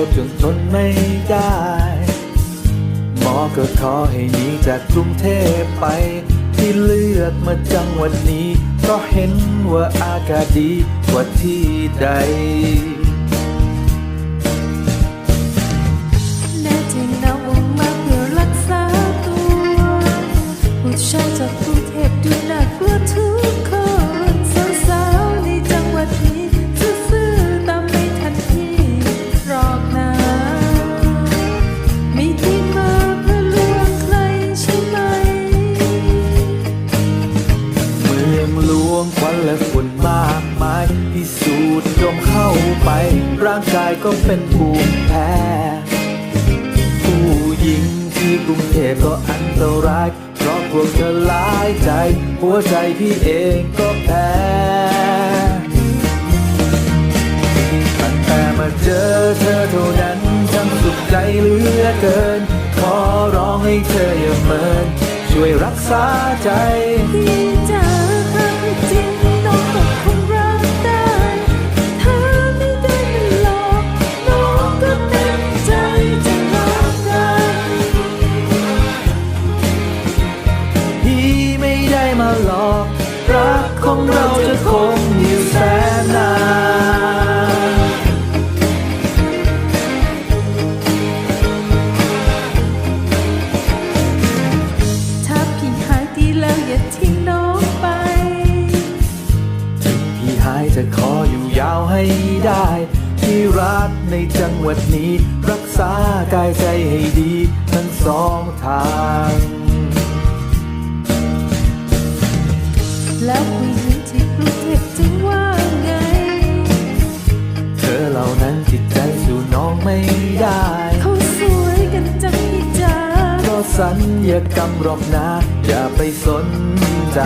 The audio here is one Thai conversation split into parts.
พ้กำเริบจนทนไม่ได้ หมอก็ขอให้หนีจากกรุงเทพไป ที่เลือกมาจังหวัดนี้ก็เห็นว่าอากาศดีกว่าที่ใด เข้าไป ร่างกายก็เป็นภูมิแพ้ ผู้หญิงที่กรุงเทพก็อันตราย เพราะพวกเธอหลายใจ หัวใจพี่เองก็แพ้ตั้งแต่มาเจอเธอเท่านั้นช่างสุขใจเหลือเกิน ขอร้องให้เธออย่าเมิน ช่วยรักษาใจ ของเราจะคงอยู่แสนนานถ้าพี่หายดีแล้วอย่าทิ้งน้องไปพี่หายจะขออยู่ยาวให้ได้ ที่รักในจังหวัดนี้ รักษากายใจให้ดี ทั้งสองทาง แล้วผู้หญิงที่กรุงเทพจะว่าไง เธอเหล่านั้นจิตใจสู่น้องไม่ได้ เขาสวยกันจังพี่จ๋าเพราะสัญญกรรมหรอกนะอย่าไปสนใจ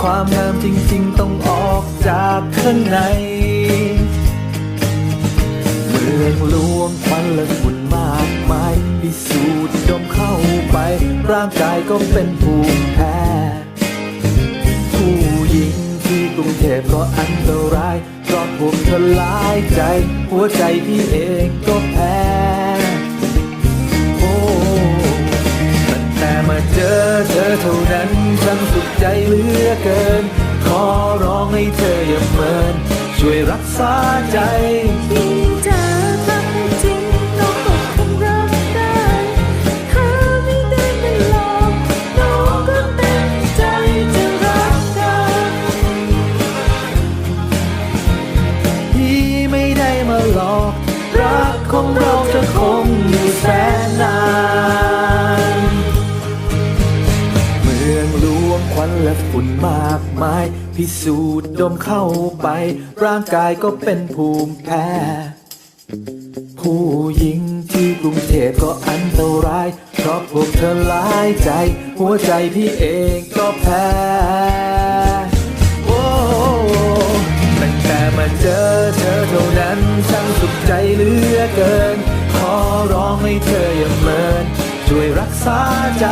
ความงามจริงๆต้องออกจากข้างในเมืองหลวงควันและฝุ่นมากมายพิสูจน์ดมเข้าไป ร่างกายก็เป็นภูมิแพ้ พก็อันตรายเพราะพวกเธอหลายใจ หัวใจพี่เองก็แพ้โอ้ตั้งแต่มาเจอเธอเท่านั้นฉันสุขใจเหลือเกิน ขอร้องให้เธออย่าเมิน ช่วยรักษาใจ พิสูจน์ดมเข้าไป ร่างกายก็เป็นภูมิแพ้ ผู้หญิงที่กรุงเทพก็อันตราย เพราะพวกเธอหลายใจ หัวใจพี่เองก็แพ้โอ้ตั้งแต่มาเจอเธอเท่านั้นช่างสุขใจเหลือเกิน ขอร้องให้เธออย่าเมิน ช่วยรักษาใจ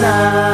love.